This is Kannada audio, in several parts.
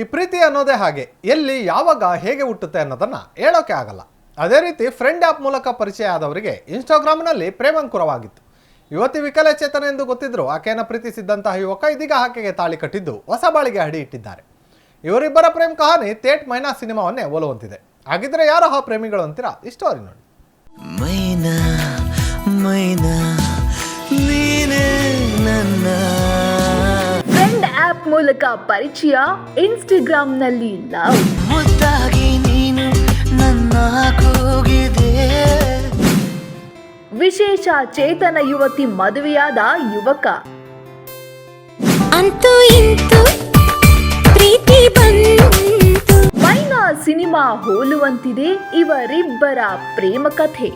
ಈ ಪ್ರೀತಿ ಅನ್ನೋದೇ ಹಾಗೆ, ಎಲ್ಲಿ, ಯಾವಾಗ, ಹೇಗೆ ಹುಟ್ಟುತ್ತೆ ಅನ್ನೋದನ್ನ ಹೇಳೋಕೆ ಆಗಲ್ಲ. ಅದೇ ರೀತಿ ಫ್ರೆಂಡ್ ಆ್ಯಪ್ ಮೂಲಕ ಪರಿಚಯ ಆದವರಿಗೆ ಇನ್ಸ್ಟಾಗ್ರಾಮ್ನಲ್ಲಿ ಪ್ರೇಮಾಂಕುರವಾಗಿತ್ತು. ಯುವತಿ ವಿಕಲಚೇತನ ಎಂದು ಗೊತ್ತಿದ್ರು ಆಕೆಯನ್ನು ಪ್ರೀತಿಸಿದ್ದಂತಹ ಯುವಕ ಇದೀಗ ಆಕೆಗೆ ತಾಳಿ ಕಟ್ಟಿದ್ದು ಹೊಸ ಬಾಳಿಗೆ ಅಡಿ ಇಟ್ಟಿದ್ದಾರೆ. ಇವರಿಬ್ಬರ ಪ್ರೇಮ್ ಕಹಾನಿ ತೇಟ್ ಮೈನಾ ಸಿನಿಮಾವನ್ನೇ ಹೋಲುವಂತಿದೆ ಹಾಗಿದ್ರೆ ಯಾರು ಆ ಪ್ರೇಮಿಗಳು ಅಂತೀರಾ? ಇಸ್ಟೋರಿ ಸ್ಟೋರಿ ನೋಡಿ. ಮೈನಾ ಮೈನಾ, ನೀನೇ ನನ್ನ ಆಪ್ ಮೂಲಕ ಪರಿಚಯ ಇನ್ಸ್ಟಾಗ್ರಾಂನಲ್ಲಿ ಲವ್ ಮುದ್ದಾಗಿ ನೀನು ನನ್ನ ವಿಶೇಷ ಚೇತನ ಯುವತಿ ಮದುವೆಯಾದ ಯುವಕ. ಅಂತೂ ಇಂತು ಪ್ರೀತಿ ಬಂತು. ಮೈನಾ ಸಿನಿಮಾ ಹೋಲುವಂತಿದೆ ಇವರಿಬ್ಬರ ಪ್ರೇಮ ಕಥೆ.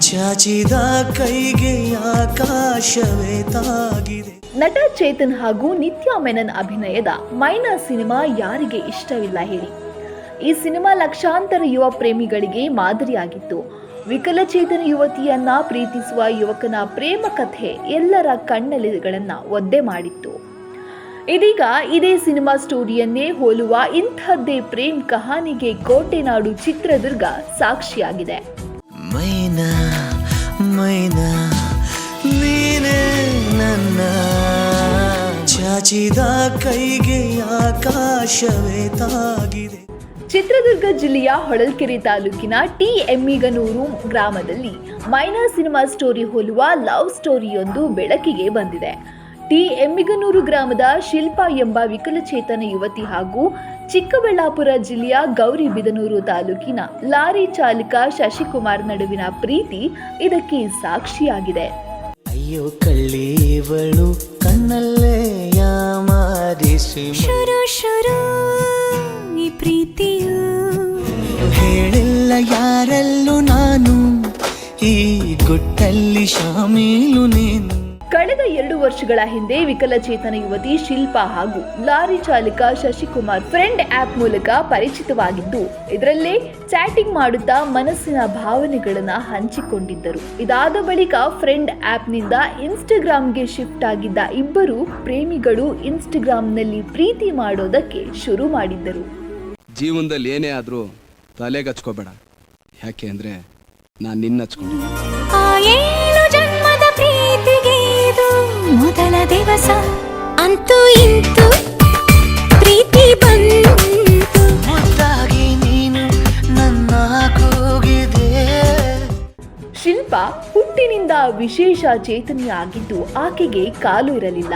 ಚಾಚಿದ ಕೈಗೆ ಆಕಾಶವೇ ತಾಗಿದೆ. ನಟ ಚೇತನ್ ಹಾಗೂ ನಿತ್ಯಾ ಮೆನನ್ ಅಭಿನಯದ ಮೈನಾ ಸಿನಿಮಾ ಯಾರಿಗೆ ಇಷ್ಟವಿಲ್ಲ ಹೇಳಿ. ಈ ಸಿನಿಮಾ ಲಕ್ಷಾಂತರ ಯುವ ಪ್ರೇಮಿಗಳಿಗೆ ಮಾದರಿಯಾಗಿತ್ತು. ವಿಕಲಚೇತನ ಯುವತಿಯನ್ನ ಪ್ರೀತಿಸುವ ಯುವಕನ ಪ್ರೇಮ ಕಥೆ ಎಲ್ಲರ ಕಣ್ಣಲಿಗಳನ್ನ ಒದ್ದೆ ಮಾಡಿತ್ತು. ಇದೀಗ ಇದೇ ಸಿನಿಮಾ ಸ್ಟೋರಿಯನ್ನೇ ಹೋಲುವ ಇಂಥದ್ದೇ ಪ್ರೇಮ್ ಕಹಾನಿಗೆ ಕೋಟೆನಾಡು ಚಿತ್ರದುರ್ಗ ಸಾಕ್ಷಿಯಾಗಿದೆ. ಮೈನಾ ಮೈನಾ. ಚಾಚಿದ ಕೈಗೆ ಆಕಾಶವೇ ತಾಗಿದೆ. ಚಿತ್ರದುರ್ಗ ಜಿಲ್ಲೆಯ ಹೊಳಲ್ಕೆರೆ ತಾಲೂಕಿನ ಟಿ ಎಮ್ಮಿಗನೂರು ಗ್ರಾಮದಲ್ಲಿ ಮೈನಾ ಸಿನಿಮಾ ಸ್ಟೋರಿ ಹೋಲುವ ಲವ್ ಸ್ಟೋರಿಯೊಂದು ಬೆಳಕಿಗೆ ಬಂದಿದೆ. ಟಿ ಎಮ್ಮಿಗನೂರು ಗ್ರಾಮದ ಶಿಲ್ಪಾ ಎಂಬ ವಿಕಲಚೇತನ ಯುವತಿ ಹಾಗೂ ಚಿಕ್ಕಬಳ್ಳಾಪುರ ಜಿಲ್ಲೆಯ ಗೌರಿಬಿದನೂರು ತಾಲೂಕಿನ ಲಾರಿ ಚಾಲಕ ಶಶಿಕುಮಾರ್ ನಡುವಿನ ಪ್ರೀತಿ ಇದಕ್ಕೆ ಸಾಕ್ಷಿಯಾಗಿದೆ. ಅಯ್ಯೋ ಕಳ್ಳೀವಳು ಕಣ್ಣಲ್ಲೇ ಯಾಮಾರಿಸಿ ಶುರು ಶುರು ಈ ಪ್ರೀತಿಯು. ಹೇಳಿಲ್ಲ ಯಾರಲ್ಲೂ ನಾನು ಈ ಗುಟ್ಟಲ್ಲಿ ಶಾಮೀಲು ನೀನು. ಕಳೆದ ಎರಡು ವರ್ಷಗಳ ಹಿಂದೆ ವಿಕಲಚೇತನ ಯುವತಿ ಶಿಲ್ಪಾ ಹಾಗೂ ಲಾರಿ ಚಾಲಕ ಶಶಿಕುಮಾರ್ ಫ್ರೆಂಡ್ ಆಪ್ ಮೂಲಕ ಪರಿಚಿತವಾಗಿದ್ದು ಇದರಲ್ಲೇ ಚಾಟಿಂಗ್ ಮಾಡುತ್ತಾ ಮನಸ್ಸಿನ ಭಾವನೆಗಳನ್ನ ಹಂಚಿಕೊಂಡಿದ್ದರು. ಇದಾದ ಬಳಿಕ ಫ್ರೆಂಡ್ ಆಪ್ನಿಂದ ಇನ್ಸ್ಟಾಗ್ರಾಮ್ಗೆ ಶಿಫ್ಟ್ ಆಗಿದ್ದ ಇಬ್ಬರು ಪ್ರೇಮಿಗಳು ಇನ್ಸ್ಟಾಗ್ರಾಂನಲ್ಲಿ ಪ್ರೀತಿ ಮಾಡೋದಕ್ಕೆ ಶುರು ಮಾಡಿದ್ದರು. ಜೀವನದಲ್ಲಿ ಏನೇ ಆದರೂ ತಲೆಗೆ ಹಚ್ಕೋಬೇಡ ಯಾಕೆ ಅಂದರೆ ನಾನು ನಿನ್ನ ಹಚ್ಕೊಂಡಿದ್ದೆ ಜನ್ಮದ ಪ್ರೀತಿಗೆ ಮೊದಲ ದಿವಸ ಅಂತೂ ಇಂತು ಪ್ರೀತಿ ಬಂತು. ಮುದ್ದಾಗಿ ನೀನು ನನ್ನ ಕೂಗಿದೆ. ಶಿಲ್ಪ ಹುಟ್ಟಿನಿಂದ ವಿಶೇಷ ಚೇತನಿಯಾಗಿದ್ದು ಆಕೆಗೆ ಕಾಲು ಇರಲಿಲ್ಲ.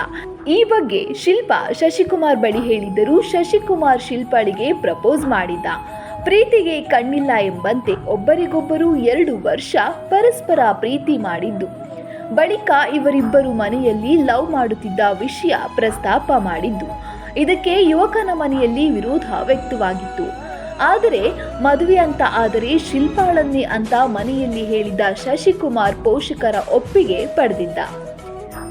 ಈ ಬಗ್ಗೆ ಶಿಲ್ಪ ಶಶಿಕುಮಾರ್ ಬಳಿ ಹೇಳಿದ್ದರೂ ಶಶಿಕುಮಾರ್ ಶಿಲ್ಪಾಳಿಗೆ ಪ್ರಪೋಸ್ ಮಾಡಿದ್ದ. ಪ್ರೀತಿಗೆ ಕಣ್ಣಿಲ್ಲ ಎಂಬಂತೆ ಒಬ್ಬರಿಗೊಬ್ಬರು ಎರಡು ವರ್ಷ ಪರಸ್ಪರ ಪ್ರೀತಿ ಮಾಡಿದ್ದು. ಬಳಿಕ ಇವರಿಬ್ಬರು ಮನೆಯಲ್ಲಿ ಲವ್ ಮಾಡುತ್ತಿದ್ದ ವಿಷಯ ಪ್ರಸ್ತಾಪ ಮಾಡಿದ್ದು. ಇದಕ್ಕೆ ಯುವಕನ ಮನೆಯಲ್ಲಿ ವಿರೋಧ ವ್ಯಕ್ತವಾಗಿತ್ತು. ಆದರೆ, ಮದುವೆ ಅಂತ ಆದರೆ ಶಿಲ್ಪಾಳನ್ನೇ ಅಂತ ಮನೆಯಲ್ಲಿ ಹೇಳಿದ ಶಶಿಕುಮಾರ್ ಪೋಷಕರ ಒಪ್ಪಿಗೆ ಪಡೆದಿದ್ದ.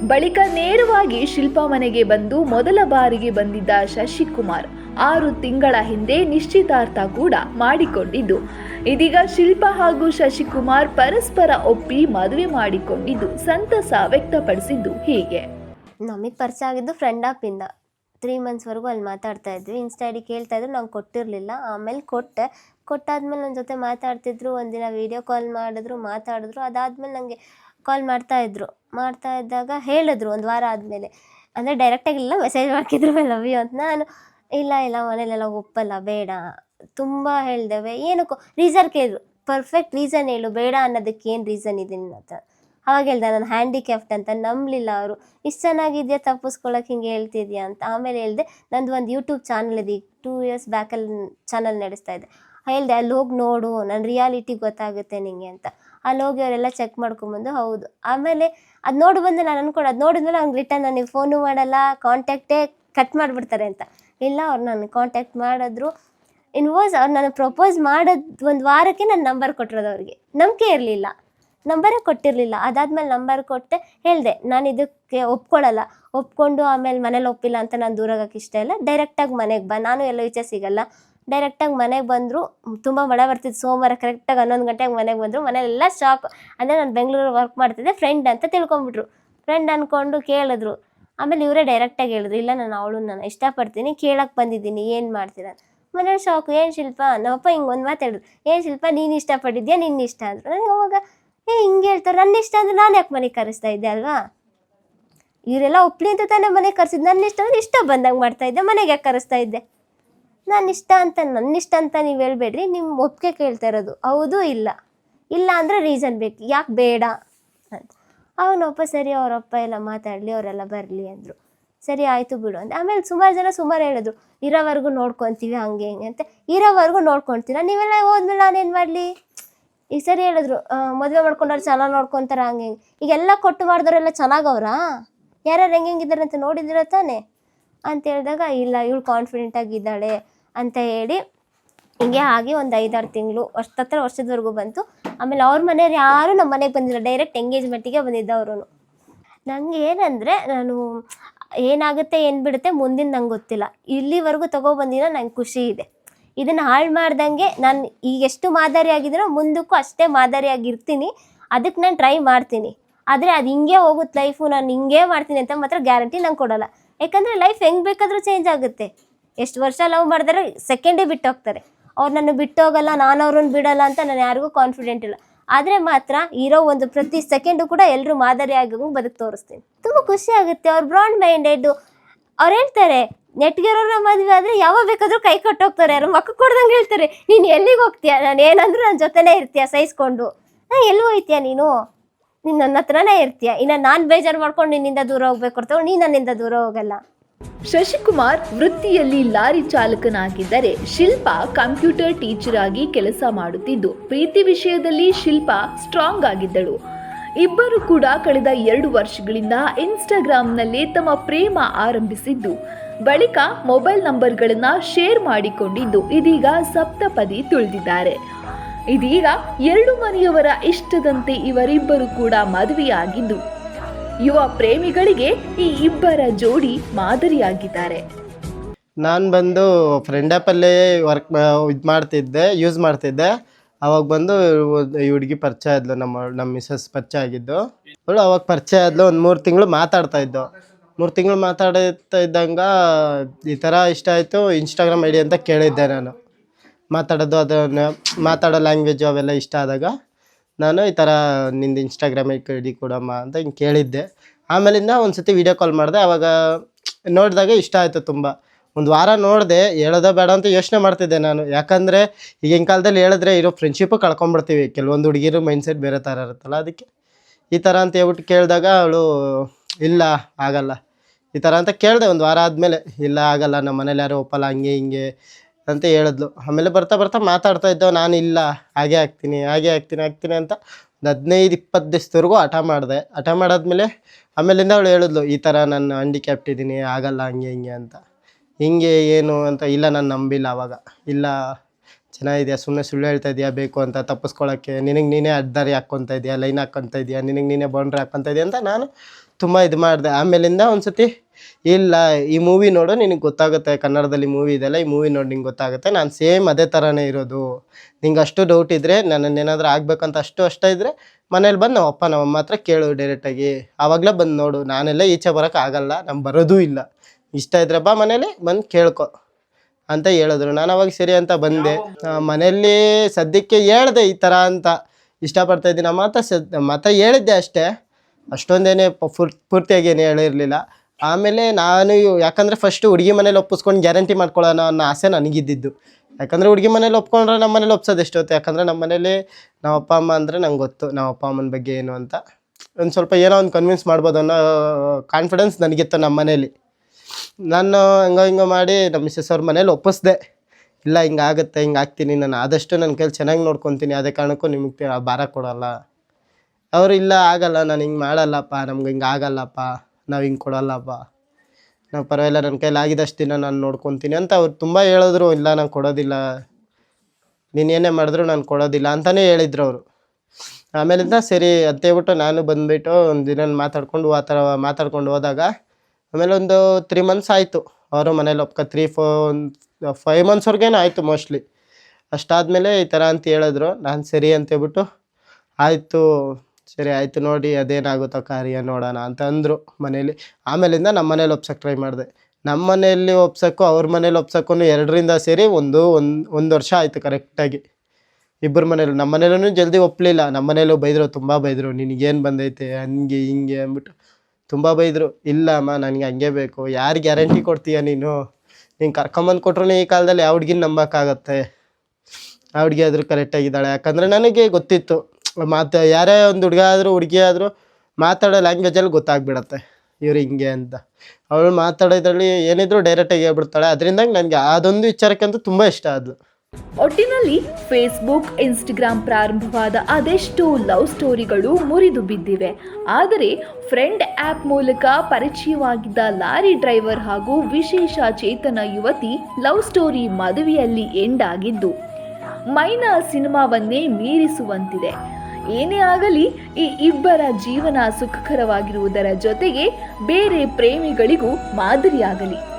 ಬಳಿಕ ನೇರವಾಗಿ ಶಿಲ್ಪಾ ಮನೆಗೆ ಬಂದು ಮೊದಲ ಬಾರಿಗೆ ಬಂದಿದ್ದ ಶಶಿಕುಮಾರ್ ಆರು ತಿಂಗಳ ಹಿಂದೆ ನಿಶ್ಚಿತಾರ್ಥ ಕೂಡ ಮಾಡಿಕೊಂಡಿದ್ದು. ಇದೀಗ ಶಿಲ್ಪಾ ಹಾಗೂ ಶಶಿಕುಮಾರ್ ಪರಸ್ಪರ ಒಪ್ಪಿ ಮದುವೆ ಮಾಡಿಕೊಂಡಿದ್ದು ಸಂತಸ ವ್ಯಕ್ತಪಡಿಸಿದ್ದು ಹೀಗೆ. ನಮಗೆ ಪರಿಚಯ ಆಗಿದ್ದು ಫ್ರೆಂಡ್ ಆಪಿಂದ ತ್ರೀ ಮಂತ್ಸ್ವರೆಗೂ ಅಲ್ಲಿ ಮಾತಾಡ್ತಾ ಇದ್ವಿ. ಇನ್ಸ್ಟಾ ಐ ಡಿ ಕೇಳ್ತಾ ಇದ್ರು, ನಂಗೆ ಕೊಟ್ಟಿರಲಿಲ್ಲ. ಆಮೇಲೆ ಕೊಟ್ಟೆ. ಕೊಟ್ಟಾದ್ಮೇಲೆ ನನ್ನ ಜೊತೆ ಮಾತಾಡ್ತಿದ್ರು, ಒಂದಿನ ವೀಡಿಯೋ ಕಾಲ್ ಮಾಡಿದ್ರು, ಮಾತಾಡಿದ್ರು. ಅದಾದಮೇಲೆ ನನಗೆ ಕಾಲ್ ಮಾಡ್ತಾ ಇದ್ರು. ಮಾಡ್ತಾ ಇದ್ದಾಗ ಹೇಳಿದ್ರು ಒಂದು ವಾರ ಆದಮೇಲೆ. ಅಂದರೆ ಡೈರೆಕ್ಟಾಗಿಲ್ಲ ಮೆಸೇಜ್ ಹಾಕಿದ್ರು ಲವ್ ಯು ಅಂತ. ನಾನು, ಇಲ್ಲ ಇಲ್ಲ, ಮನೇಲೆಲ್ಲ ಒಪ್ಪಲ್ಲ, ಬೇಡ. ತುಂಬ ಹೇಳ್ದೇವೆ. ಏನಕ್ಕೋ ರೀಸನ್ ಕೇಳಿದ್ರು ಪರ್ಫೆಕ್ಟ್ ರೀಸನ್ ಹೇಳು. ಬೇಡ ಅನ್ನೋದಕ್ಕೆ ಏನು ರೀಸನ್ ಇದೆ ಅಂತ ಅವಾಗ ಹೇಳ್ದೆ ನಾನು ಹ್ಯಾಂಡಿಕ್ಯಾಫ್ಟ್ ಅಂತ, ನಂಬಲಿಲ್ಲ ಅವರು. ಇಷ್ಟು ಚೆನ್ನಾಗಿದೆಯಾ ತಪ್ಪಿಸ್ಕೊಳಕ್ಕೆ ಹಿಂಗೆ ಹೇಳ್ತಿದ್ಯಾ ಅಂತ. ಆಮೇಲೆ ಹೇಳಿದೆ, ನಂದು ಒಂದು ಯೂಟ್ಯೂಬ್ ಚಾನಲ್ ಇದೆ. ಈಗ ಟೂ ಇಯರ್ಸ್ ಬ್ಯಾಕಲ್ಲಿ ಚಾನಲ್ ನಡೆಸ್ತಾ ಇದ್ದೆ. ಹೇಳ್ದೆ, ಅಲ್ಲಿ ಹೋಗಿ ನೋಡು. ನನ್ನ ರಿಯಾಲಿಟಿ ಗೊತ್ತಾಗುತ್ತೆ ನಿಂಗೆ ಅಂತ. ಅಲ್ಲಿ ಹೋಗಿ ಅವರೆಲ್ಲ ಚೆಕ್ ಮಾಡ್ಕೊಂಬಂದು, ಹೌದು. ಆಮೇಲೆ ಅದು ನೋಡಿ ಬಂದು ನಾನು ಅನ್ಕೊಂಡು, ಅದು ನೋಡಿದ್ಮೇಲೆ ಅವ್ನಿಗೆ ರಿಟರ್ನ್ ನನಗೆ ಫೋನು ಮಾಡಲ್ಲ ಕಾಂಟ್ಯಾಕ್ಟೇ ಕಟ್ ಮಾಡಿಬಿಡ್ತಾರೆ ಅಂತ. ಇಲ್ಲ, ಅವ್ರು ನನಗೆ ಕಾಂಟ್ಯಾಕ್ಟ್ ಮಾಡಿದ್ರು. ಇನ್ವಾಸ್ ಅವ್ರು ನಾನು ಪ್ರಪೋಸ್ ಮಾಡೋದು ಒಂದು ವಾರಕ್ಕೆ ನಾನು ನಂಬರ್ ಕೊಟ್ಟಿರೋದು ಅವ್ರಿಗೆ ನಂಬಿಕೆ ಇರಲಿಲ್ಲ. ನಂಬರೇ ಕೊಟ್ಟಿರಲಿಲ್ಲ. ಅದಾದ್ಮೇಲೆ ನಂಬರ್ ಕೊಟ್ಟೆ ಹೇಳಿದೆ, ನಾನು ಇದಕ್ಕೆ ಒಪ್ಕೊಳ್ಳಲ್ಲ ಒಪ್ಕೊಂಡು ಆಮೇಲೆ ಮನೇಲಿ ಒಪ್ಪಿಲ್ಲ ಅಂತ ನಾನು ದೂರಾಗಕ್ಕೆ ಇಷ್ಟ ಇಲ್ಲ. ಡೈರೆಕ್ಟಾಗಿ ಮನೆಗೆ ಬಾ. ನಾನು ಎಲ್ಲ ವಿಚಾರ ಸಿಗಲ್ಲ. ಡೈರೆಕ್ಟಾಗಿ ಮನೆಗೆ ಬಂದರು, ತುಂಬ ಮಳೆ ಬರ್ತಿತ್ತು ಸೋಮವಾರ ಕರೆಕ್ಟಾಗಿ ಹನ್ನೊಂದು ಗಂಟೆಗೆ ಮನೆಗೆ ಬಂದರು. ಮನೇಲೆಲ್ಲ ಶಾಕ್ ಅಂದರೆ ನಾನು ಬೆಂಗಳೂರು ವರ್ಕ್ ಮಾಡ್ತಿದ್ದೆ ಫ್ರೆಂಡ್ ಅಂತ ತಿಳ್ಕೊಂಬಿಟ್ರು. ಫ್ರೆಂಡ್ ಅಂದ್ಕೊಂಡು ಕೇಳಿದ್ರು. ಆಮೇಲೆ ಇವರೇ ಡೈರೆಕ್ಟಾಗಿ ಹೇಳಿದ್ರು, ಇಲ್ಲ ನಾನು ಅವಳು ನಾನು ಇಷ್ಟಪಡ್ತೀನಿ ಕೇಳಕ್ಕೆ ಬಂದಿದ್ದೀನಿ, ಏನು ಮಾಡ್ತೀರಾ? ಮನೇಲಿ ಶಾಕು ಏನು ಶಿಲ್ಪ? ನಮ್ಮಪ್ಪ ಹಿಂಗೆ ಒಂದು ಮಾತು ಹೇಳಿದ್ರು ಏನು ಶಿಲ್ಪ, ನೀನು ಇಷ್ಟಪಟ್ಟಿದ್ಯಾ ನಿನ್ನ ಇಷ್ಟ? ಅಂದರು. ನನಗೆ ಅವಾಗ, ಏ, ಹಿಂಗೆ ಹೇಳ್ತಾರೆ ನನ್ನ ಇಷ್ಟ ಅಂದ್ರೆ ನಾನು ಯಾಕೆ ಮನೆಗೆ ಕರೆಸ್ತಾ ಇದ್ದೆ ಅಲ್ವಾ? ಇವರೆಲ್ಲ ಒಪ್ಲಿ ಅಂತ ತಾನೇ ಮನೆಗೆ ಕರೆಸಿದ್ದು ನನ್ನ ಇಷ್ಟ ಅಂದ್ರೆ ಇಷ್ಟ ಬಂದಂಗೆ ಮಾಡ್ತಾ ಇದ್ದೆ, ಮನೆಗೆ ಯಾಕೆ ಕರೆಸ್ತಾ ಇದ್ದೆ? ನಾನು ಇಷ್ಟ ಅಂತ ನನ್ನ ಇಷ್ಟ ಅಂತ ನೀವು ಹೇಳ್ಬೇಡ್ರಿ ನಿಮ್ಮ ಒಪ್ಪಿಗೆ ಕೇಳ್ತಾ ಇರೋದು, ಹೌದು ಇಲ್ಲ ಇಲ್ಲ ಅಂದರೆ ರೀಸನ್ ಬೇಕು, ಯಾಕೆ ಬೇಡ? ಅಂತ ಅವನಪ್ಪ ಸರಿ ಅವರಪ್ಪ ಎಲ್ಲ ಮಾತಾಡಲಿ, ಅವರೆಲ್ಲ ಬರಲಿ, ಅಂದರು. ಸರಿ ಆಯಿತು ಬಿಡು ಅಂತ ಆಮೇಲೆ ಸುಮಾರು ಜನ ಸುಮಾರು ಹೇಳಿದ್ರು, ಇರೋವರೆಗೂ ನೋಡ್ಕೊತೀವಿ ಹಂಗೆ ಹಿಂಗೆ ಅಂತ. ಇರೋವರೆಗೂ ನೋಡ್ಕೊಳ್ತೀರಾ ನೀವೆಲ್ಲ ಹೋದ್ಮೇಲೆ ನಾನೇನು ಮಾಡಲಿ? ಈಗ ಸರಿ ಹೇಳಿದ್ರು ಮದುವೆ ಮಾಡ್ಕೊಂಡವ್ರು ಚೆನ್ನಾಗಿ ನೋಡ್ಕೊತಾರೆ ಹಂಗೆ ಹಿಂಗೆ. ಈಗೆಲ್ಲ ಕೊಟ್ಟು ಮಾಡಿದವರೆಲ್ಲ ಚೆನ್ನಾಗವ್ರಾ? ಯಾರ್ಯಾರು ಹೆಂಗೆ ಹೆಂಗಿದ್ದಾರೆ ಅಂತ ನೋಡಿದಿರ ತಾನೇ? ಅಂತ ಹೇಳಿದಾಗ, ಇಲ್ಲ, ಇವಳು ಕಾನ್ಫಿಡೆಂಟ್ ಆಗಿದ್ದಾಳೆ ಅಂತ ಹೇಳಿ ಹಿಂಗೆ ಆಗಿ ಒಂದು ಐದಾರು ತಿಂಗಳು ವರ್ಷ, ಹತ್ರ ವರ್ಷದವರೆಗೂ ಬಂತು. ಆಮೇಲೆ ಅವ್ರ ಮನೆಯವ್ರು ಯಾರೂ ನಮ್ಮ ಮನೆಗೆ ಬಂದಿಲ್ಲ ಡೈರೆಕ್ಟ್ ಎಂಗೇಜ್ಮೆಂಟಿಗೆ ಬಂದಿದ್ದವ್ರು ನಂಗೆ ಏನಂದರೆ ನಾನು ಏನಾಗುತ್ತೆ ಏನು ಬಿಡುತ್ತೆ ಮುಂದಿನ ನಂಗೆ ಗೊತ್ತಿಲ್ಲ. ಇಲ್ಲಿವರೆಗೂ ತಗೊಬಂದಿರೋ ನಂಗೆ ಖುಷಿ ಇದೆ. ಇದನ್ನು ಹಾಳು ಮಾಡ್ದಂಗೆ ನಾನು ಈಗ ಎಷ್ಟು ಮಾದರಿ ಮುಂದಕ್ಕೂ ಅಷ್ಟೇ ಮಾದರಿಯಾಗಿರ್ತೀನಿ ಅದಕ್ಕೆ ನಾನು ಟ್ರೈ ಮಾಡ್ತೀನಿ. ಆದರೆ ಅದು ಹಿಂಗೆ ಹೋಗುತ್ತೆ ಲೈಫು ನಾನು ಹಿಂಗೆ ಮಾಡ್ತೀನಿ ಅಂತ ಮಾತ್ರ ಗ್ಯಾರಂಟಿ ನಂಗೆ ಕೊಡೋಲ್ಲ. ಯಾಕಂದರೆ ಲೈಫ್ ಹೆಂಗೆ ಬೇಕಾದರೂ ಚೇಂಜ್ ಆಗುತ್ತೆ. ಎಷ್ಟು ವರ್ಷ ಲವ್ ಮಾಡಿದ್ರೆ ಸೆಕೆಂಡೇ ಬಿಟ್ಟು ಹೋಗ್ತಾರೆ ಅವ್ರು ನನ್ನ ಬಿಟ್ಟು ಹೋಗಲ್ಲ ನಾನು ಅವ್ರನ್ನ ಬಿಡಲ್ಲ ಅಂತ ನಾನು ಯಾರಿಗೂ ಕಾನ್ಫಿಡೆಂಟ್ ಇಲ್ಲ. ಆದರೆ ಮಾತ್ರ ಇರೋ ಒಂದು ಪ್ರತಿ ಸೆಕೆಂಡು ಕೂಡ ಎಲ್ಲರೂ ಮಾದರಿ ಆಗಂಗೆ ಬದುಕು ತೋರಿಸ್ತೀನಿ. ತುಂಬ ಖುಷಿ ಆಗುತ್ತೆ. ಅವ್ರು ಬ್ರಾಂಡ್ ಮೈಂಡೆಡ್ ಅವ್ರು ಹೇಳ್ತಾರೆ ನೆಟ್ಗೆರೋರ ಮದುವೆ ಆದರೆ ಯಾವಾಗ ಬೇಕಾದರೂ ಕೈ ಕೊಟ್ಟೋಗ್ತಾರೆ. ಯಾರು ಮಕ್ಕ ಕೊಡ್ದಂಗೆ ಹೇಳ್ತಾರೆ, ನೀನು ಎಲ್ಲಿಗೆ ಹೋಗ್ತೀಯ? ನಾನು ಏನಂದ್ರೂ ನನ್ನ ಜೊತೆನೇ ಇರ್ತೀಯ ಸಹಿಸ್ಕೊಂಡು ಹಾಂ ಎಲ್ಲಿ ಹೋಯ್ತೀಯ ನೀನು? ನೀನು ನನ್ನ ಹತ್ರನೇ ಇರ್ತೀಯ. ಇನ್ನು ನಾನು ಬೇಜಾರು ಮಾಡ್ಕೊಂಡು ನಿನ್ನಿಂದ ದೂರ ಹೋಗ್ಬೇಕು ಹೊರತು ನೀನು ನನ್ನಿಂದ ದೂರ ಹೋಗಲ್ಲ. ಶಶಿಕುಮಾರ್ ವೃತ್ತಿಯಲ್ಲಿ ಲಾರಿ ಚಾಲಕನಾಗಿದ್ದರೆ ಶಿಲ್ಪಾ ಕಂಪ್ಯೂಟರ್ ಟೀಚರ್ ಆಗಿ ಕೆಲಸ ಮಾಡುತ್ತಿದ್ದು, ಪ್ರೀತಿ ವಿಷಯದಲ್ಲಿ ಶಿಲ್ಪಾ ಸ್ಟ್ರಾಂಗ್ ಆಗಿದ್ದಳು. ಇಬ್ಬರು ಕೂಡ ಕಳೆದ ಎರಡು ವರ್ಷಗಳಿಂದ ಇನ್ಸ್ಟಾಗ್ರಾಂನಲ್ಲಿ ತಮ್ಮ ಪ್ರೇಮ ಆರಂಭಿಸಿದ್ದು. ಬಳಿಕ ಮೊಬೈಲ್ ನಂಬರ್ಗಳನ್ನ ಶೇರ್ ಮಾಡಿಕೊಂಡಿದ್ದು, ಇದೀಗ ಸಪ್ತಪದಿ ತುಳಿದಿದ್ದಾರೆ. ಇದೀಗ ಎರಡು ಮನೆಯವರ ಇಷ್ಟದಂತೆ ಇವರಿಬ್ಬರು ಕೂಡ ಮದುವೆಯಾಗಿದ್ದು ಯುವ ಪ್ರೇಮಿಗಳಿಗೆ ಈ ಇಬ್ಬರ ಜೋಡಿ ಮಾದರಿಯಾಗಿದ್ದಾರೆ. ನಾನು ಬಂದು ಫ್ರೆಂಡ್ ಆ್ಯಪಲ್ಲೇ ವರ್ಕ್ ಇದು ಮಾಡ್ತಿದ್ದೆ ಯೂಸ್ ಮಾಡ್ತಿದ್ದೆ. ಅವಾಗ ಬಂದು ಈ ಹುಡುಗಿ ಪರಿಚಯ ಆದ್ಲು, ನಮ್ಮ ನಮ್ಮ ಮಿಸಸ್ ಪರಿಚಯ ಆಗಿದ್ದು. ಅವಳು ಅವಾಗ ಪರಿಚಯ ಆದ್ಲು, ಒಂದು ಮೂರು ತಿಂಗಳು ಮಾತಾಡ್ತಾ ಇದ್ದು. ಮೂರು ತಿಂಗಳು ಮಾತಾಡ್ತಾ ಇದ್ದಂಗೆ ಈ ಥರ ಇಷ್ಟ ಆಯಿತು ಇನ್ಸ್ಟಾಗ್ರಾಮ್ ಐಡಿ ಅಂತ ಕೇಳಿದ್ದೆ ನಾನು. ಮಾತಾಡೋದು ಅದನ್ನು, ಮಾತಾಡೋ ಲ್ಯಾಂಗ್ವೇಜು ಅವೆಲ್ಲ ಇಷ್ಟ ಆದಾಗ. ನಾನು ಈ ಥರ ನಿಂದು ಇನ್ಸ್ಟಾಗ್ರಾಮ್ ಐ ಡಿ ಕೊಡಮ್ಮ ಅಂತ ಹಿಂಗೆ ಕೇಳಿದ್ದೆ. ಆಮೇಲಿಂದ ಒಂದು ಸತಿ ವೀಡಿಯೋ ಕಾಲ್ ಮಾಡಿದೆ. ಅವಾಗ ನೋಡಿದಾಗ ಇಷ್ಟ ಆಯಿತು ತುಂಬ. ಒಂದು ವಾರ ನೋಡಿದೆ, ಹೇಳೋದ ಬೇಡ ಅಂತ ಯೋಚನೆ ಮಾಡ್ತಿದ್ದೆ ನಾನು. ಯಾಕಂದರೆ ಈಗಿನ ಕಾಲದಲ್ಲಿ ಹೇಳಿದ್ರೆ ಇರೋ ಫ್ರೆಂಡ್ಶಿಪ್ಪು ಕಳ್ಕೊಂಬಿಡ್ತೀವಿ ಕೆಲವೊಂದು ಹುಡುಗಿರು ಮೈಂಡ್ಸೆಟ್ ಬೇರೆ ಥರ ಇರುತ್ತಲ್ಲ, ಅದಕ್ಕೆ ಈ ಥರ ಅಂತ ಹೇಳ್ಬಿಟ್ಟು ಕೇಳಿದಾಗ ಅವಳು, ಇಲ್ಲ, ಆಗಲ್ಲ. ಈ ಥರ ಅಂತ ಕೇಳಿದೆ ಒಂದು ವಾರ ಆದಮೇಲೆ, ಇಲ್ಲ, ಆಗಲ್ಲ. ನಮ್ಮ ಮನೇಲಿ ಯಾರೋ ಒಪ್ಪಲ್ಲ. ಹಂಗೆ, ಹಿಂಗೆ. ಅಂತ ಹೇಳಿದ್ಲು. ಆಮೇಲೆ ಬರ್ತಾ ಬರ್ತಾ ಮಾತಾಡ್ತಾ ಇದ್ದೋ ನಾನು ಇಲ್ಲ, ಹಾಗೆ ಆಗ್ತೀನಿ ಹಾಗೆ ಆಗ್ತೀನಿ ಆಗ್ತೀನಿ ಅಂತ ಒಂದು ಹದಿನೈದು ಇಪ್ಪತ್ತು ದಿವಸದವರೆಗೂ ಹಠ ಮಾಡಿದೆ. ಹಠ ಮಾಡಾದ್ಮೇಲೆ ಆಮೇಲಿಂದ ಅವಳು ಹೇಳಿದ್ಲು, ಈ ಥರ ನಾನು ಹ್ಯಾಂಡಿಕ್ಯಾಪ್ಟ್ ಇದ್ದೀನಿ, ಆಗಲ್ಲ, ಹಂಗೆ, ಹಿಂಗೆ ಅಂತ. ಹಿಂಗೆ, ಏನು ಅಂತ, ಇಲ್ಲ, ನಾನು ನಂಬಿಲ್ಲ ಆವಾಗ ಇಲ್ಲ, ಚೆನ್ನಾಗಿದೆಯಾ ಸುಮ್ಮನೆ ಸುಳ್ಳು ಹೇಳ್ತಾ ಇದೆಯಾ, ಬೇಕು ಅಂತ ತಪ್ಪಿಸ್ಕೊಳ್ಳೋಕ್ಕೆ ನಿನಗೆ ನೀನೇ ಅಡ್ದಾರಿ ಹಾಕ್ಕೊತಾ ಇದೆಯಾ, ಲೈನ್ ಹಾಕ್ಕೊತಾ ಇದೆಯಾ, ನಿನಗೆ ನೀನೇ ಬೌಂಡ್ರಿ ಹಾಕ್ಕೊತಾ ಇದೆಯಾ ಅಂತ ನಾನು ತುಂಬ ಇದು ಮಾಡಿದೆ. ಆಮೇಲಿಂದ ಒಂದು ಸತಿ ಇಲ್ಲ, ಈ ಮೂವಿ ನೋಡು, ನಿನಗೆ ಗೊತ್ತಾಗುತ್ತೆ, ಕನ್ನಡದಲ್ಲಿ ಮೂವಿ ಇದೆಲ್ಲ ಈ ಮೂವಿ ನೋಡಿ ನಿಂಗೆ ಗೊತ್ತಾಗುತ್ತೆ. ನಾನು ಸೇಮ್ ಅದೇ ಥರನೇ ಇರೋದು. ನಿಂಗೆ ಅಷ್ಟು ಡೌಟ್ ಇದ್ದರೆ ಏನಾದರೂ ಆಗಬೇಕಂತ ಅಷ್ಟು ಅಷ್ಟ ಇದ್ದರೆ ಮನೇಲಿ ಬಂದು ನಮ್ಮ ಅಪ್ಪ ನಮ್ಮ ಹತ್ರ ಕೇಳು ಡೈರೆಕ್ಟಾಗಿ ಆವಾಗಲೇ ಬಂದು ನೋಡು, ನಾನೆಲ್ಲ ಈಚೆ ಬರೋಕ್ಕಾಗಲ್ಲ ನಾನು ಬರೋದೂ ಇಲ್ಲ. ಇಷ್ಟ ಇದ್ರೆ ಬಾ ಮನೇಲಿ, ಬಂದು ಕೇಳ್ಕೊ ಅಂತ ಹೇಳಿದ್ರು. ನಾನು ಅವಾಗ ಸರಿ ಅಂತ ಬಂದೆ. ಮನೆಯಲ್ಲಿ ಸದ್ಯಕ್ಕೆ ಹೇಳ್ದೆ ಈ ಥರ ಅಂತ. ಇಷ್ಟಪಡ್ತಾ ಇದ್ದೀನಿ. ನಮ್ಮ ಮಾತ ಸದ್ ಮಾತ್ರ ಹೇಳಿದ್ದೆ ಅಷ್ಟೇ. ಅಷ್ಟೊಂದೇನೆ ಪೂರ್ತಿಯಾಗಿ ಏನು ಹೇಳಿರಲಿಲ್ಲ. ಆಮೇಲೆ ನಾನು ಯಾಕಂದ್ರೆ ಫಸ್ಟು ಹುಡುಗಿ ಮನೇಲಿ ಒಪ್ಪಿಸ್ಕೊಂಡು ಗ್ಯಾರಂಟಿ ಮಾಡ್ಕೊಳ್ಳೋಣ ಅನ್ನೋ ಆಸೆ ನನಗಿದ್ದಿದ್ದು. ಯಾಕಂದರೆ ಹುಡುಗಿ ಮನೇಲಿ ಒಪ್ಕೊಂಡ್ರೆ ನಮ್ಮ ಮನೇಲಿ ಒಪ್ಸೋದು ಎಷ್ಟೊತ್ತು ಯಾಕಂದರೆ ನಮ್ಮ ಮನೇಲಿ ನಮ್ಮ ಅಪ್ಪ, ಅಮ್ಮ ಅಂದರೆ ನಂಗೆ ಗೊತ್ತು. ನಮ್ಮ ಅಪ್ಪ, ಅಮ್ಮನ ಬಗ್ಗೆ ಏನು ಅಂತ. ಒಂದು ಸ್ವಲ್ಪ ಏನೋ ಒಂದು ಕನ್ವಿನ್ಸ್ ಮಾಡ್ಬೋದು ಅನ್ನೋ ಕಾನ್ಫಿಡೆನ್ಸ್ ನನಗಿತ್ತು ನಮ್ಮ ಮನೇಲಿ. ನಾನು ಹಂಗೋ ಹಿಂಗೋ ಮಾಡಿ ನಮ್ಮ ಮಿಸ್ಸಸ್ ಅವ್ರ ಮನೇಲಿ ಒಪ್ಪಿಸ್ದೆ. ಇಲ್ಲ, ಹಿಂಗೆ ಆಗುತ್ತೆ, ಹಿಂಗೆ ಆಗ್ತೀನಿ. ನಾನು ಆದಷ್ಟು ನನ್ನ ಕೈಲಿ ಚೆನ್ನಾಗಿ ನೋಡ್ಕೊತೀನಿ. ಅದೇ ಕಾರಣಕ್ಕೂ ನಿಮಗೆ ಭಾರ ಕೊಡೋಲ್ಲ. ಅವರು, ಇಲ್ಲ, ಆಗಲ್ಲ, ನಾನು ಹಿಂಗೆ ಮಾಡಲ್ಲಪ್ಪ, ನಮ್ಗೆ ಹಿಂಗೆ ಆಗಲ್ಲಪ್ಪ. ನಾವು ಹಿಂಗೆ ಕೊಡಲ್ಲಪ್ಪ ನಾವು ಪರವಾಗಿಲ್ಲ ನನ್ನ ಕೈಲಿ ಆಗಿದಷ್ಟು ದಿನ ನಾನು ನೋಡ್ಕೊತೀನಿ ಅಂತ ಅವ್ರು ತುಂಬ ಹೇಳಿದ್ರು, ಇಲ್ಲ ನಾನು ಕೊಡೋದಿಲ್ಲ. ನೀನು ಏನೇ ಮಾಡಿದ್ರು ನಾನು ಕೊಡೋದಿಲ್ಲ ಅಂತಲೇ ಹೇಳಿದ್ರು ಅವರು. ಆಮೇಲಿಂದ ಸರಿ ಅಂತ ಹೇಳ್ಬಿಟ್ಟು ನಾನು ಬಂದುಬಿಟ್ಟು ಒಂದು ದಿನ ಮಾತಾಡ್ಕೊಂಡು ಆ ಥರ ಮಾತಾಡ್ಕೊಂಡು ಹೋದಾಗ ಆಮೇಲೆ ಒಂದು ತ್ರೀ ಮಂತ್ಸ್ ಆಯಿತು. ಅವರು ಮನೇಲಿ ಒಪ್ಕ ತ್ರೀ ಫೋ ಒಂದು ಫೈವ್ ಮಂತ್ಸ್ವರೆಗೇನು ಆಯಿತು ಮೋಸ್ಟ್ಲಿ ಅಷ್ಟಾದಮೇಲೆ ಈ ಥರ ಅಂತ ಹೇಳಿದ್ರು. ನಾನು ಸರಿ ಅಂತ ಹೇಳ್ಬಿಟ್ಟು ಆಯಿತು. ಸರಿ, ಆಯಿತು ನೋಡಿ, ಅದೇನಾಗುತ್ತೋ ಕಾರ್ಯ ನೋಡೋಣ ಅಂತ ಅಂದರು ಮನೇಲಿ. ಆಮೇಲಿಂದ ನಮ್ಮ ಮನೇಲಿ ಒಪ್ಸಕ್ಕೆ ಟ್ರೈ ಮಾಡಿದೆ. ನಮ್ಮ ಮನೆಯಲ್ಲಿ ಒಪ್ಸಕ್ಕೂ, ಅವ್ರ ಮನೇಲಿ ಒಪ್ಸೋಕ್ಕೂ ಎರಡರಿಂದ ಸೇರಿ ಒಂದು ಒಂದು ಒಂದು ವರ್ಷ ಆಯಿತು ಕರೆಕ್ಟಾಗಿ ಇಬ್ಬರ ಮನೇಲಿ ನಮ್ಮ ಮನೇಲೂ ಜಲ್ದಿ ಒಪ್ಪಲಿಲ್ಲ ನಮ್ಮ ಮನೇಲೂ ಬೈದರು, ತುಂಬ ಬೈದರು, ನಿನಗೇನು ಬಂದೈತೆ, ಹಂಗೆ, ಹಿಂಗೆ ಅಂದ್ಬಿಟ್ಟು. ತುಂಬ ಬೈದರು, ಇಲ್ಲ ಅಮ್ಮ, ನನಗೆ ಹಂಗೆ ಬೇಕು, ಯಾರು ಗ್ಯಾರಂಟಿ ಕೊಡ್ತೀಯ ನೀನು? ನೀನು ಕರ್ಕೊಂಬಂದು ಕೊಟ್ರೂ ಈ ಕಾಲದಲ್ಲಿ ಯಾವ ಹುಡ್ಗಿನ ನಂಬೋಕ್ಕಾಗತ್ತೆ. ಆ ಹುಡುಗಿ ಆದರೂ ಕರೆಕ್ಟಾಗಿದ್ದಾಳೆ ಯಾಕಂದರೆ ನನಗೆ ಗೊತ್ತಿತ್ತು. ಮಾತು ಯಾರೇ ಒಂದು ಹುಡುಗ ಆದರೂ, ಹುಡುಗಿ ಆದರೂ ಮಾತಾಡೋ ಲ್ಯಾಂಗ್ವೇಜಲ್ಲಿ ಗೊತ್ತಾಗ್ಬಿಡತ್ತೆ. ಇವ್ರು ಹಿಂಗೆ ಅಂತ. ಅವಳು ಮಾತಾಡೋದ್ರಲ್ಲಿ ಏನಿದ್ರು ಡೈರೆಕ್ಟಾಗಿ ಹೇಳ್ಬಿಡ್ತಾಳೆ. ಅದರಿಂದ ನನಗೆ ಅದೊಂದು ವಿಚಾರಕ್ಕಂತೂ ತುಂಬ ಇಷ್ಟ ಆದ್ಲು. ಒಟ್ಟಿನಲ್ಲಿ ಫೇಸ್ಬುಕ್ ಇನ್ಸ್ಟಾಗ್ರಾಮ್ ಪ್ರಾರಂಭವಾದ ಅದೆಷ್ಟೋ ಲವ್ ಸ್ಟೋರಿಗಳು ಮುರಿದು ಬಿದ್ದಿವೆ. ಆದರೆ ಫ್ರೆಂಡ್ ಆ್ಯಪ್ ಮೂಲಕ ಪರಿಚಯವಾಗಿದ್ದ ಲಾರಿ ಡ್ರೈವರ್ ಹಾಗೂ ವಿಶೇಷ ಚೇತನ ಯುವತಿ ಲವ್ ಸ್ಟೋರಿ ಮದುವೆಯಲ್ಲಿ ಎಂಡ್ ಆಗಿದ್ದು ಮೈನಾ ಸಿನಿಮಾವನ್ನೇ ಮೀರಿಸುವಂತಿದೆ. ಏನೇ ಆಗಲಿ ಈ ಇಬ್ಬರ ಜೀವನ ಸುಖಕರವಾಗಿರುವುದರ ಜೊತೆಗೆ ಬೇರೆ ಪ್ರೇಮಿಗಳಿಗೂ ಮಾದರಿಯಾಗಲಿ.